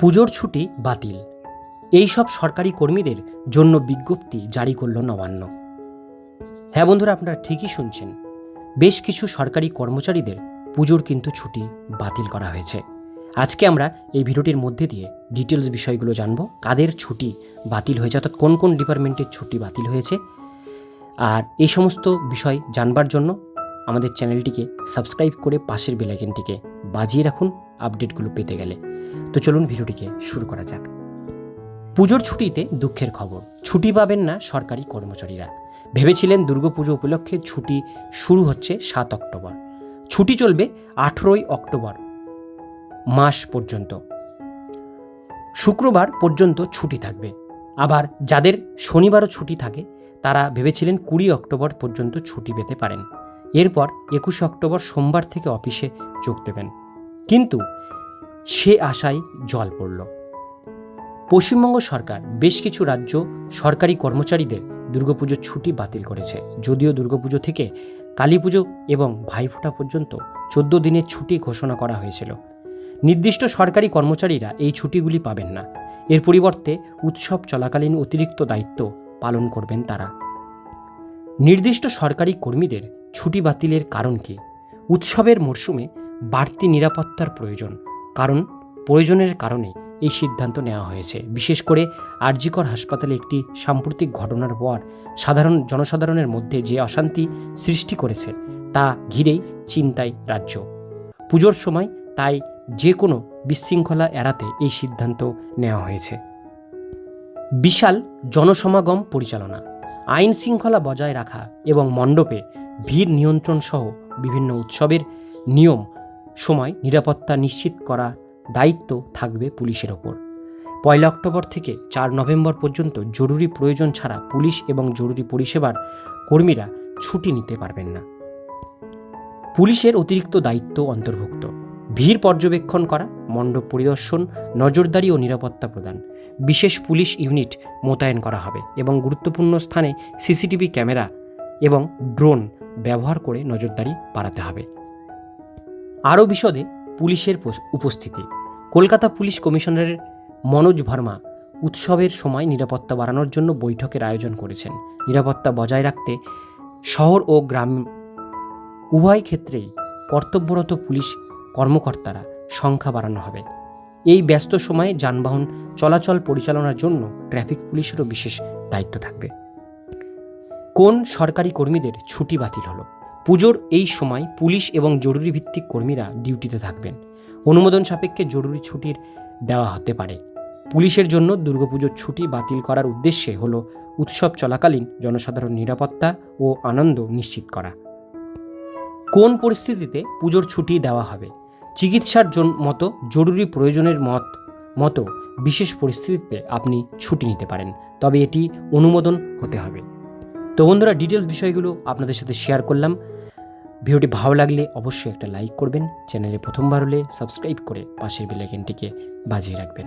পুজোর ছুটি বাতিল। এই সব সরকারি কর্মীদের জন্য বিজ্ঞপ্তি জারি করল নবান্ন। হ্যাঁ বন্ধুরা, আপনারা ঠিকই শুনছেন। বেশ কিছু সরকারি কর্মচারীদের পুজোর কিন্তু ছুটি বাতিল করা হয়েছে। আজকে আমরা এই ভিডিওটির মধ্যে দিয়ে ডিটেলস বিষয়গুলো জানব, কাদের ছুটি বাতিল হয়েছে, অর্থাৎ কোন কোন ডিপার্টমেন্টের ছুটি বাতিল হয়েছে। আর এই সমস্ত বিষয় জানবার জন্য আমাদের চ্যানেলটিকে সাবস্ক্রাইব করে পাশের বেলাইকেনটিকে বাজিয়ে রাখুন, আপডেটগুলো পেতে গেলে। তো চলুন ভিডিওটিকে শুরু করা যাক। পুজোর ছুটিতে দুঃখের খবর, ছুটি পাবেন না সরকারি কর্মচারীরা। ভেবেছিলেন দুর্গাপুজো উপলক্ষে ছুটি শুরু হচ্ছে সাত অক্টোবর। ছুটি চলবে আঠেরোই অক্টোবর মাস পর্যন্ত। শুক্রবার পর্যন্ত ছুটি থাকবে। আবার যাদের শনিবারও ছুটি থাকে, তারা ভেবেছিলেন কুড়ি অক্টোবর পর্যন্ত ছুটি পেতে পারেন। এরপর একুশে অক্টোবর সোমবার থেকে অফিসে যোগ দেবেন। কিন্তু সে আশায় জল পড়ল। পশ্চিমবঙ্গ সরকার বেশ কিছু রাজ্য সরকারি কর্মচারীদের দুর্গাপুজোর ছুটি বাতিল করেছে। যদিও দুর্গাপুজো থেকে কালী পুজো এবং ভাইফোঁটা পর্যন্ত চোদ্দ দিনের ছুটি ঘোষণা করা হয়েছিল। নির্দিষ্ট সরকারি কর্মচারীরা এই ছুটিগুলি পাবেন না। এর পরিবর্তে উৎসব চলাকালীন অতিরিক্ত দায়িত্ব পালন করবেন তারা। নির্দিষ্ট সরকারি কর্মীদের ছুটি বাতিলের কারণ কি? উৎসবের মরশুমে বাড়তি নিরাপত্তার প্রয়োজন। কারণ প্রয়োজনের কারণে এই সিদ্ধান্ত নেওয়া হয়েছে। বিশেষ করে আরজিকর হাসপাতালে একটি সাম্প্রতিক ঘটনার পর সাধারণ জনসাধারণের মধ্যে যে অশান্তি সৃষ্টি করেছে, তা ঘিরেই চিন্তায় রাজ্য। পুজোর সময় তাই যে কোনো বিশৃঙ্খলা এড়াতে এই সিদ্ধান্ত নেওয়া হয়েছে। বিশাল জনসমাগম পরিচালনা, আইন শৃঙ্খলা বজায় রাখা এবং মণ্ডপে ভিড় নিয়ন্ত্রণ সহ বিভিন্ন উৎসবের নিয়ম সময় নিরাপত্তা নিশ্চিত করা দায়িত্ব থাকবে পুলিশের ওপর। পয়লা অক্টোবর থেকে চার নভেম্বর পর্যন্ত জরুরি প্রয়োজন ছাড়া পুলিশ এবং জরুরি পরিষেবার কর্মীরা ছুটি নিতে পারবেন না। পুলিশের অতিরিক্ত দায়িত্ব অন্তর্ভুক্ত। ভিড় পর্যবেক্ষণ করা, মণ্ডপ পরিদর্শন, নজরদারি ও নিরাপত্তা প্রদান। বিশেষ পুলিশ ইউনিট মোতায়েন করা হবে এবং গুরুত্বপূর্ণ স্থানে সিসিটিভি ক্যামেরা এবং ড্রোন ব্যবহার করে নজরদারি বাড়াতে হবে। আরও বিশদে পুলিশের উপস্থিতি। কলকাতা পুলিশ কমিশনারের মনোজ ভার্মা উৎসবের সময় নিরাপত্তা বাড়ানোর জন্য বৈঠকের আয়োজন করেছেন। নিরাপত্তা বজায় রাখতে শহর ও গ্রাম উভয় ক্ষেত্রেই কর্তব্যরত পুলিশ কর্মকর্তারা সংখ্যা বাড়ানো হবে। এই ব্যস্ত সময়ে যানবাহন চলাচল পরিচালনার জন্য ট্রাফিক পুলিশেরও বিশেষ দায়িত্ব থাকবে। কোন সরকারি কর্মীদের ছুটি বাতিল হলো? পুজোর এই সময় পুলিশ এবং জরুরি ভিত্তিক কর্মীরা ডিউটিতে থাকবেন। অনুমোদন সাপেক্ষে জরুরি ছুটির দেওয়া হতে পারে। পুলিশের জন্য দুর্গাপুজোর ছুটি বাতিল করার উদ্দেশ্যে হল উৎসব চলাকালীন জনসাধারণ নিরাপত্তা ও আনন্দ নিশ্চিত করা। কোন পরিস্থিতিতে পুজোর ছুটি দেওয়া হবে? চিকিৎসার মতো জরুরি প্রয়োজনের মত, মতো বিশেষ পরিস্থিতিতে আপনি ছুটি নিতে পারেন, তবে এটি অনুমোদন হতে হবে। তো বন্ধুরা ডিটেলস বিষয়গুলো আপনাদের সাথে শেয়ার করলাম। ভিডিওটি ভালো লাগলে অবশ্যই একটা লাইক করবেন, চ্যানেলে প্রথমবার হলে সাবস্ক্রাইব করে পাশের বেলাইকেনটিকে বাজিয়ে রাখবেন।